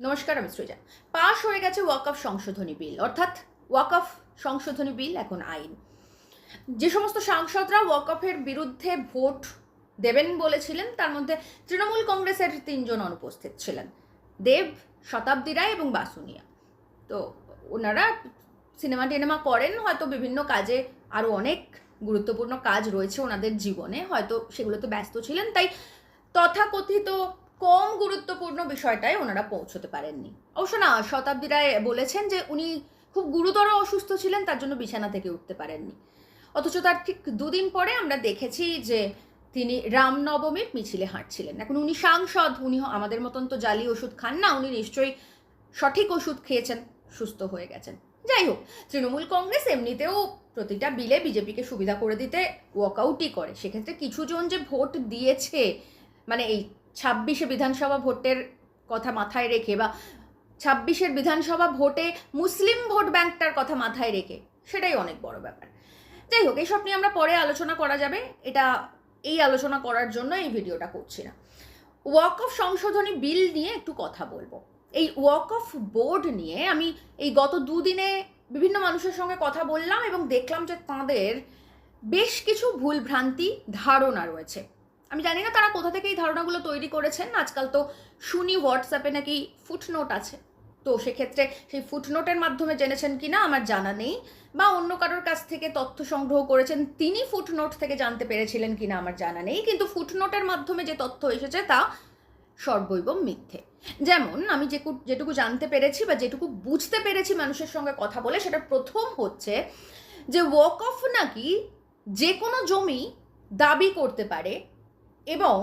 নমস্কার, আমি সৃজা। পাশ হয়ে গেছে ওয়াক অফ সংশোধনী বিল, অর্থাৎ ওয়াক অফ সংশোধনী বিল, এখন আইন। যে সমস্ত সাংসদরা ওয়াক অফের বিরুদ্ধে ভোট দেবেন বলেছিলেন, তার মধ্যে তৃণমূল কংগ্রেসের তিনজন অনুপস্থিত ছিলেন। দেব, শতাব্দী রায় এবং বাসুনিয়া। তো ওনারা সিনেমা টিনেমা করেন, হয়তো বিভিন্ন কাজে আরও অনেক গুরুত্বপূর্ণ কাজ রয়েছে ওনাদের জীবনে, হয়তো সেগুলোতে ব্যস্ত ছিলেন, তাই তথাকথিত কম গুরুত্বপূর্ণ বিষয়টায় ওনারা পৌঁছতে পারেননি। অবশ্য না, শতাব্দী রায় বলেছেন যে উনি খুব গুরুতর অসুস্থ ছিলেন, তার জন্য বিছানা থেকে উঠতে পারেননি। অথচ তার ঠিক দুদিন পরে আমরা দেখেছি যে তিনি রামনবমীর মিছিলে হাঁটছিলেন। এখন উনি সাংসদ, উনি আমাদের মতন তো জালি ওষুধ খান না, উনি নিশ্চয়ই সঠিক ওষুধ খেয়েছেন, সুস্থ হয়ে গেছেন। যাই হোক, তৃণমূল কংগ্রেস এমনিতেও প্রতিটা বিলে বিজেপিকে সুবিধা করে দিতে ওয়াকআউটই করে। সেক্ষেত্রে কিছুজন যে ভোট দিয়েছে মানে এই ছাব্বিশে বিধানসভা ভোটের কথা মাথায় রেখে বা ছাব্বিশের বিধানসভা ভোটে মুসলিম ভোট ব্যাংকটার কথা মাথায় রেখে, সেটাই অনেক বড় ব্যাপার। যাই হোক এইসব নিয়ে আমরা পরে আলোচনা করা যাবে। এটা, এই আলোচনা করার জন্য এই ভিডিওটা করছি না। ওয়াক অফ সংশোধনী বিল নিয়ে একটু কথা বলব। এই ওয়াক অফ বোর্ড নিয়ে আমি এই গত দুদিনে বিভিন্ন মানুষের সঙ্গে কথা বললাম এবং দেখলাম যে তাদের বেশ কিছু ভুলভ্রান্তি ধারণা রয়েছে। আমি জানি না তারা কোথা থেকে এই ধারণাগুলো তৈরি করেছেন, আজকাল তো শুনি হোয়াটসঅ্যাপে নাকি ফুটনোট আছে। তো সেক্ষেত্রে সেই ফুটনোটের মাধ্যমে জেনেছেন কি না আমার জানা নেই, বা অন্য কারোর কাছ থেকে তথ্য সংগ্রহ করেছেন, তিনি ফুটনোট থেকে জানতে পেরেছিলেন কি না আমার জানা নেই, কিন্তু ফুটনোটের মাধ্যমে যে তথ্য এসেছে তা সর্বৈব মিথ্যে। যেমন, আমি যে যেটুকু জানতে পেরেছি বা যেটুকু বুঝতে পেরেছি মানুষের সঙ্গে কথা বলে, সেটা প্রথম হচ্ছে যে ওয়াক অফ নাকি যে কোনো জমি দাবি করতে পারে এবং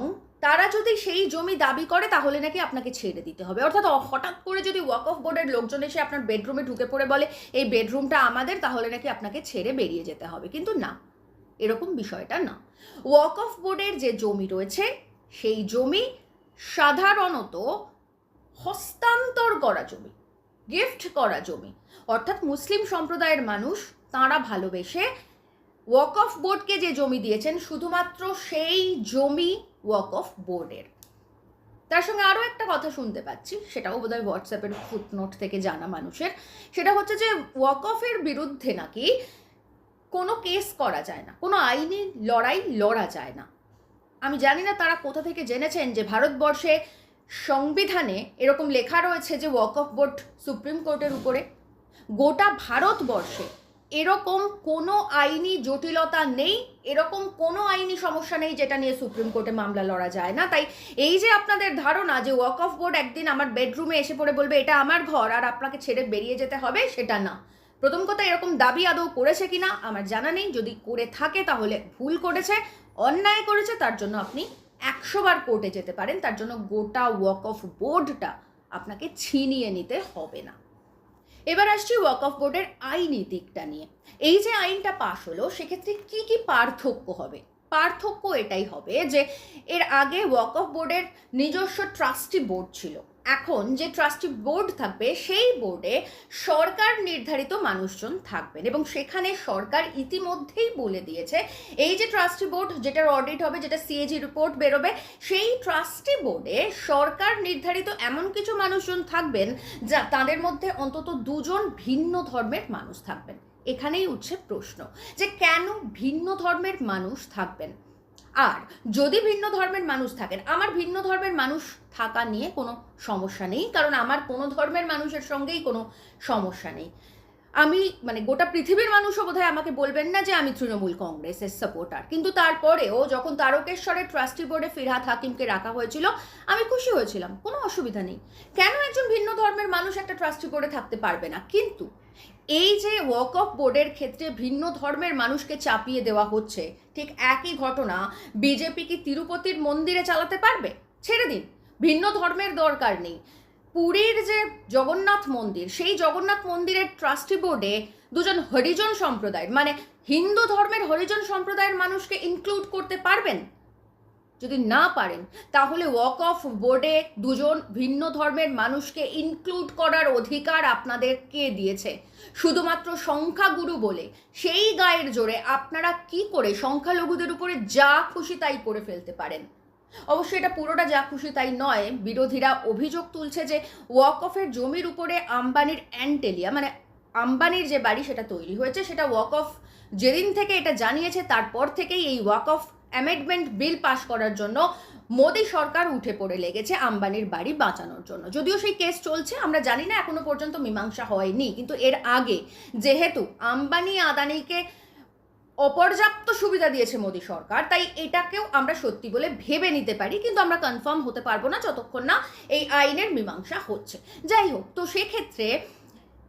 তারা যদি সেই জমি দাবি করে, তাহলে নাকি আপনাকে ছেড়ে দিতে হবে। অর্থাৎ হঠাৎ করে যদি ওয়াক অফ বোর্ডের লোকজন এসে আপনার বেডরুমে ঢুকে পড়ে বলে, এই বেডরুমটা আমাদের, তাহলে নাকি আপনাকে ছেড়ে বেরিয়ে যেতে হবে। কিন্তু না, এরকম বিষয়টা না। ওয়াক অফ বোর্ডের যে জমি রয়েছে, সেই জমি সাধারণত হস্তান্তর করা জমি গিফট করা জমি। অর্থাৎ মুসলিম সম্প্রদায়ের মানুষ, তাঁরা ভালোবেসে ওয়াক অফ বোর্ডকে যে জমি দিয়েছেন, শুধুমাত্র সেই জমি ওয়াক অফ বোর্ডের তার সঙ্গে আরও একটা কথা শুনতে পাচ্ছি, সেটাও বোধহয় হোয়াটসঅ্যাপের ফুটনোট থেকে জানা মানুষের। সেটা হচ্ছে যে ওয়াক অফের বিরুদ্ধে নাকি কোনো কেস করা যায় না, কোনো আইনি লড়াই লড়া যায় না। আমি জানি না তারা কোথা থেকে জেনেছেন যে, ভারতবর্ষে সংবিধানে এরকম লেখা রয়েছে যে ওয়াক অফ বোর্ড সুপ্রিম কোর্টের উপরে। গোটা ভারতবর্ষে এরকম কোনো আইনি জটিলতা নেই, এরকম কোনো আইনি সমস্যা নেই যেটা নিয়ে সুপ্রিম কোর্টে মামলা লড়া যায় না। তাই এই যে আপনাদের ধারণা যে ওয়াক অফ বোর্ড একদিন আমার বেডরুমে এসে পড়ে বলবে, এটা আমার ঘর আর আপনাকে ছেড়ে বেরিয়ে যেতে হবে, সেটা না। প্রথম কথা, এরকম দাবি আদৌ করেছে কিনা আমার জানা নেই। যদি করে থাকে তাহলে ভুল করেছে, অন্যায় করেছে, তার জন্য আপনি একশো বার কোর্টে যেতে পারেন। তার জন্য গোটা ওয়াক অফ বোর্ডটা আপনাকে ছিনিয়ে নিতে হবে না। এবার আসছি ওয়াক অফ বোর্ডের আইনি দিকটা নিয়ে। এই যে আইনটা পাশ হলো, সেক্ষেত্রে কি কি পার্থক্য হবে? পার্থক্য এটাই হবে যে, এর আগে ওয়াক অফ বোর্ডের নিজস্ব ট্রাস্টি বোর্ড ছিল। এখন যে ট্রাস্টি বোর্ড থাকবে, সেই বোর্ডে সরকার নির্ধারিত মানুষজন থাকবেন এবং সেখানে সরকার ইতিমধ্যেই বলে দিয়েছে, এই যে ট্রাস্টি বোর্ড যেটার অডিট হবে, যেটা সিএজি রিপোর্ট বেরোবে, সেই ট্রাস্টি বোর্ডে সরকার নির্ধারিত এমন কিছু মানুষজন থাকবেন যা তাদের মধ্যে অন্তত দুজন ভিন্ন ধর্মের মানুষ থাকবেন। এখানেই উঠছে প্রশ্ন যে কেন ভিন্ন ধর্মের মানুষ থাকবেন? আর যদি ভিন্ন ধর্মের মানুষ থাকেন, আমার ভিন্ন ধর্মের মানুষ থাকা নিয়ে কোনো সমস্যা নেই, কারণ আমার কোনো ধর্মের মানুষের সঙ্গেই কোনো সমস্যা নেই। আমি মানে গোটা পৃথিবীর মানুষও বোধহয় আমাকে বলবেন না যে আমি তৃণমূল কংগ্রেসের সাপোর্টার কিন্তু তারপরেও যখন তারকেশ্বরের ট্রাস্টি বোর্ডে ফিরহাত হাকিমকে রাখা হয়েছিল, আমি খুশি হয়েছিলাম, কোনো অসুবিধা নেই। কেন একজন ভিন্ন ধর্মের মানুষ একটা ট্রাস্টি বোর্ডে থাকতে পারবে না? কিন্তু এই যে ওয়াক অফ বোর্ডের ক্ষেত্রে ভিন্ন ধর্মের মানুষকে চাপিয়ে দেওয়া হচ্ছে, ঠিক একই ঘটনা বিজেপি কি তিরুপতির মন্দিরে চালাতে পারবে? ছেড়ে দিন। ভিন্ন ধর্মের দরকার নেই। পুরীর যে জগন্নাথ মন্দির, সেই জগন্নাথ মন্দিরের ট্রাস্টি বোর্ডে দুজন হরিজন সম্প্রদায়ের মানে হিন্দু ধর্মের হরিজন সম্প্রদায়ের মানুষকে ইনক্লুড করতে পারবেন? যদি না পারেন, তাহলে ওয়াক অফ বোর্ডে দুজন ভিন্ন ধর্মের মানুষকে ইনক্লুড করার অধিকার আপনাদের কে দিয়েছে। শুধুমাত্র সংখ্যাগুরু বলে, সেই গায়ের জোরে আপনারা কি করে সংখ্যালঘুদের উপরে যা খুশি তাই করে ফেলতে পারেন? অবশ্যই এটা পুরোটা যা খুশি তাই নয়। বিরোধীরা অভিযোগ তুলছে যে ওয়াক অফের জমির উপরে আম্বানির অ্যান্টেলিয়া মানে আম্বানির যে বাড়ি সেটা তৈরি হয়েছে, সেটা ওয়াক অফ যেদিন থেকে এটা জানিয়েছে, তারপর থেকেই এই ওয়াক অফ অ্যামেন্ডমেন্ট বিল পাশ করার জন্য মোদী সরকার উঠে পড়ে লেগেছে আম্বানির বাড়ি বাঁচানোর জন্য। যদিও সেই কেস চলছে, আমরা জানি না, এখনও পর্যন্ত মীমাংসা হয়নি। কিন্তু এর আগে যেহেতু আম্বানি আদানিকে অপর্যাপ্ত সুবিধা দিয়েছে মোদী সরকার, তাই এটাকেও আমরা সত্যি বলে ভেবে নিতে পারি, কিন্তু আমরা কনফার্ম হতে পারব না যতক্ষণ না এই আইনের মীমাংসা হচ্ছে। যাই হোক, তো সেক্ষেত্রে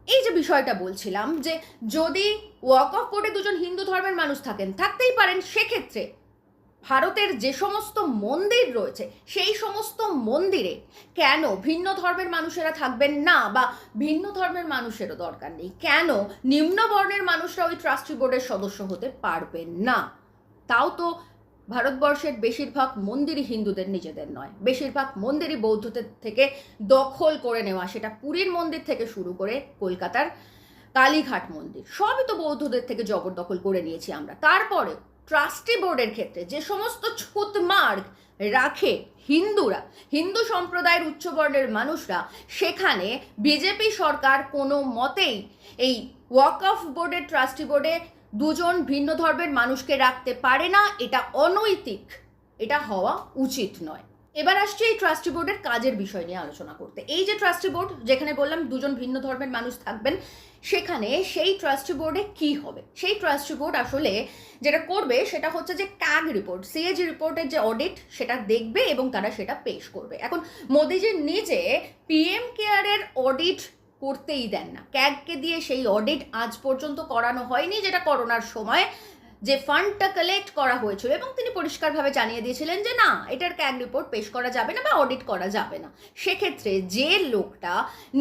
এই যে বিষয়টা বলছিলাম যে যদি ওয়াক অফ কোর্টে দুজন হিন্দু ধর্মের মানুষ থাকেন, থাকতেই পারেন, সেক্ষেত্রে ভারতের যে সমস্ত মন্দির রয়েছে, সেই সমস্ত মন্দিরে কেন ভিন্ন ধর্মের মানুষেরা থাকবেন না বা ভিন্ন ধর্মের মানুষেরও দরকার নেই? কেন নিম্ন বর্ণের মানুষরা ওই ট্রাস্টি বোর্ডের সদস্য হতে পারবেন না? তাও তো ভারতবর্ষের বেশিরভাগ মন্দিরই হিন্দুদের নিজেদের নয়। বেশিরভাগ মন্দিরই বৌদ্ধদের থেকে দখল করে নেওয়া, সেটা পুরীর মন্দির থেকে শুরু করে কলকাতার কালীঘাট মন্দির। সবই তো বৌদ্ধদের থেকে জবরদখল করে নিয়েছি আমরা। তারপরে ট্রাস্টি বোর্ডের ক্ষেত্রে যে সমস্ত ছুতমার্গ রাখে হিন্দুরা, হিন্দু সম্প্রদায়ের উচ্চবর্ণের মানুষরা, সেখানে বিজেপি সরকার কোনো মতেই এই ওয়াক অফ বোর্ডের ট্রাস্টি বোর্ডে দুজন ভিন্ন ধর্মের মানুষকে রাখতে পারে না, এটা অনৈতিক। এটা হওয়া উচিত নয়। এবার আসছে এই ট্রাস্টি বোর্ডের কাজের বিষয় নিয়ে আলোচনা করতে। এই যে ট্রাস্টি বোর্ড যেখানে বললাম দুজন ভিন্ন ধর্মের মানুষ থাকবেন সেখানে সেই ট্রাস্টি বোর্ডে কি হবে? সেই ট্রাস্টি বোর্ড আসলে যেটা করবে সেটা হচ্ছে যে ক্যাগ রিপোর্ট সিএজি রিপোর্টের যে অডিট সেটা দেখবে এবং তারা সেটা পেশ করবে। এখন মোদিজি নিজে পিএম কেয়ারের অডিট করতেই দেন না। ক্যাগকে দিয়ে সেই অডিট আজ পর্যন্ত করানো হয়নি, যেটা করোনার সময় যে ফান্ডটা কালেক্ট করা হয়েছিল এবং তিনি পরিষ্কারভাবে জানিয়ে দিয়েছিলেন যে, না, এটার ক্যাগ রিপোর্ট পেশ করা যাবে না বা অডিট করা যাবে না। সেক্ষেত্রে যে লোকটা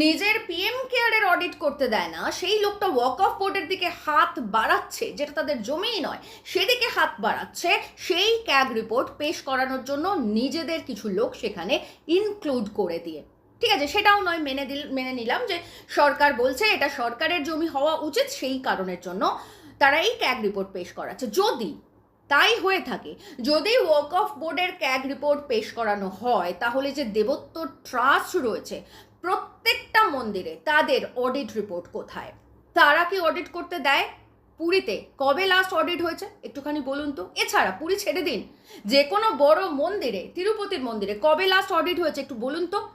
নিজের পিএম কেয়ারের অডিট করতে দেয় না, সেই লোকটা ওয়াক অফ বোর্ডের দিকে হাত বাড়াচ্ছে, যেটা তাদের জমিই নয়, সেদিকে হাত বাড়াচ্ছে, সেই ক্যাগ রিপোর্ট পেশ করানোর জন্য নিজেদের কিছু লোক সেখানে ইনক্লুড করে দিয়ে। ঠিক আছে, সেটাও নয়, মেনে দিল, মেনে নিলাম যে সরকার বলছে এটা সরকারের জমি হওয়া উচিত, সেই কারণের জন্য তারা এই ক্যাগ রিপোর্ট পেশ করাচ্ছে। যদি তাই হয়ে থাকে, যদি ওয়াক অফ বোর্ডের ক্যাগ রিপোর্ট পেশ করানো হয়, তাহলে যে দেবত্ব ট্রাস্ট রয়েছে, প্রত্যেকটা মন্দিরে তাদের অডিট রিপোর্ট কোথায়? তারা কি অডিট করতে দেয়? পুরীতে। কবে লাস্ট অডিট হয়েছে? একটুখানি বলুন তো। এছাড়া পুরী ছেড়ে দিন। যে কোনো বড় মন্দিরে, তিরুপতির মন্দিরে কবে লাস্ট অডিট হয়েছে একটু বলুন তো?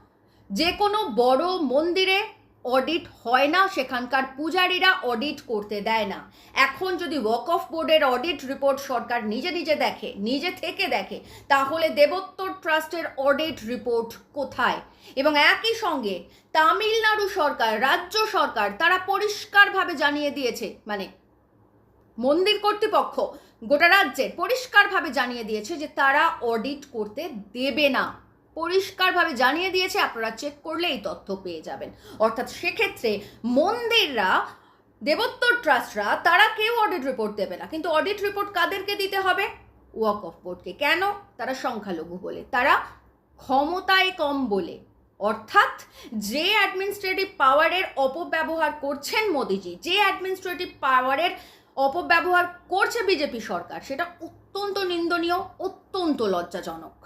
যে কোনো বড় মন্দিরে অডিট হয় না, সেখানকার পূজারীরা অডিট করতে দেয় না। এখন যদি ওয়াক অফ বোর্ডের অডিট রিপোর্ট সরকার নিজে নিজে দেখে, নিজে থেকে দেখে, তাহলে দেবোত্তর ট্রাস্টের অডিট রিপোর্ট কোথায়? এবং একই সঙ্গে তামিলনাড়ু সরকার, রাজ্য সরকার, তারা পরিষ্কারভাবে জানিয়ে দিয়েছে মানে মন্দির কর্তৃপক্ষ গোটা রাজ্যের পরিষ্কারভাবে জানিয়ে দিয়েছে যে তারা অডিট করতে দেবে না। পরিষ্কারভাবে জানিয়ে দিয়েছে, আপনারা চেক করলে এই তথ্য পেয়ে যাবেন। অর্থাৎ সেক্ষেত্রে মন্দিররা, দেবোত্তর ট্রাস্টরা, তারা কেউ অডিট রিপোর্ট দেবে না। কিন্তু অডিট রিপোর্ট কাদেরকে দিতে হবে? ওয়াক অফ বোর্ডকে কেন? তারা সংখ্যালঘু বলে। তারা ক্ষমতায় কম বলে। অর্থাৎ যে অ্যাডমিনিস্ট্রেটিভ পাওয়ারের অপব্যবহার করছেন মোদিজি, যে অ্যাডমিনিস্ট্রেটিভ পাওয়ারের অপব্যবহার করছে বিজেপি সরকার, সেটা অত্যন্ত নিন্দনীয়, অত্যন্ত লজ্জাজনক।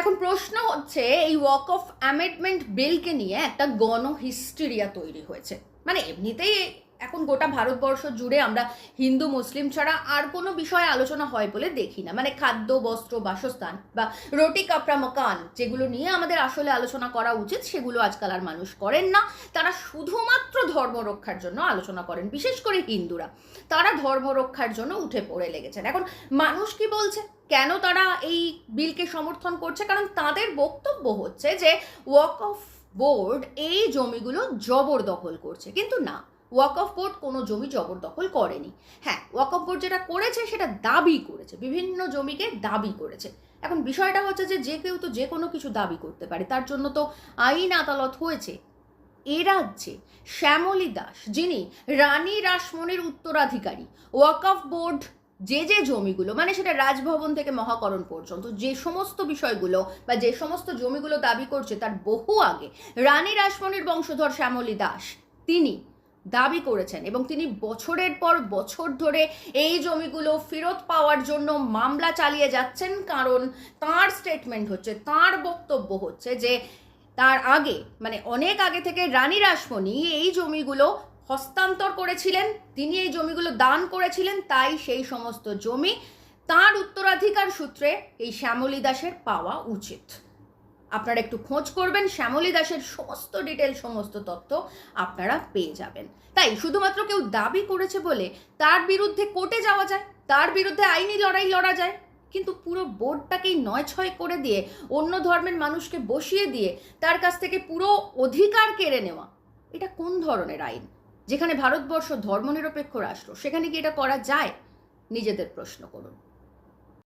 এখন প্রশ্ন হচ্ছে, এই ওয়াক অফ অ্যামেন্ডমেন্ট বিলকে নিয়ে একটা গণ হিস্টেরিয়া তৈরি হয়েছে। মানে এমনিতেই এখন গোটা ভারতবর্ষ জুড়ে আমরা হিন্দু, মুসলিম ছাড়া আর কোনো বিষয়ে আলোচনা হয় বলে দেখি না। মানে খাদ্য, বস্ত্র, বাসস্থান বা রুটি, কাপড়া, মকান যেগুলো নিয়ে আমাদের আসলে আলোচনা করা উচিত, সেগুলো আজকাল আর মানুষ করেন না। তারা শুধুমাত্র ধর্ম রক্ষার জন্য আলোচনা করেন, বিশেষ করে হিন্দুরা। তারা ধর্ম রক্ষার জন্য উঠে পড়ে লেগেছেন। এখন মানুষ কি বলছে? কেন তারা এই বিলকে সমর্থন করছে? কারণ তাদের বক্তব্য হচ্ছে যে ওয়াক অফ বোর্ড এই জমিগুলো জবরদখল করছে। কিন্তু না ওয়াক অফ বোর্ড কোনো জমি জবরদখল করেনি। হ্যাঁ ওয়াক অফ বোর্ড যেটা করেছে সেটা দাবি করেছে, বিভিন্ন জমিকে দাবি করেছে। এখন বিষয়টা হচ্ছে যে যে কেউ তো যে কোনো কিছু দাবি করতে পারে, তার জন্য তো আইন আদালত হয়েছে। এ রাজ্যে শ্যামলী দাস, যিনি রানী রাসমণির উত্তরাধিকারী ওয়াক অফ বোর্ড যে যে জমিগুলো মানে সেটা রাজভবন থেকে মহাকরণ পর্যন্ত, যে সমস্ত বিষয়গুলো বা যে সমস্ত জমিগুলো দাবি করছে তার বহু আগে, রানী রাসমণির বংশধর শ্যামলী দাস, তিনি দাবি করেছেন এবং তিনি বছরের পর বছর ধরে এই জমিগুলো ফেরত পাওয়ার জন্য মামলা চালিয়ে যাচ্ছেন, কারণ তার স্টেটমেন্ট হচ্ছে, তার বক্তব্য হচ্ছে যে তার আগে মানে অনেক আগে থেকে রানী রাসমণি এই জমিগুলো হস্তান্তর করেছিলেন, তিনি এই জমিগুলো দান করেছিলেন, তাই সেই সমস্ত জমি তার উত্তরাধিকার সূত্রে এই শ্যামলী দাসের পাওয়া উচিত। আপনারা একটু খোঁজ করবেন, শ্যামলী দাসের সমস্ত ডিটেল সমস্ত তথ্য আপনারা পেয়ে যাবেন। তাই শুধুমাত্র কেউ দাবি করেছে বলে তার বিরুদ্ধে কোর্টে যাওয়া যায়, তার বিরুদ্ধে আইনি লড়াই লড়া যায়, কিন্তু পুরো বোর্ডটাকেই নয় ছয় করে দিয়ে, অন্য ধর্মের মানুষকে বসিয়ে দিয়ে তার কাছ থেকে পুরো অধিকার কেড়ে নেওয়া, এটা কোন ধরনের আইন? যেখানে ভারতবর্ষ ধর্মনিরপেক্ষ রাষ্ট্র, সেখানে কি এটা করা যায়? নিজেদের প্রশ্ন করুন।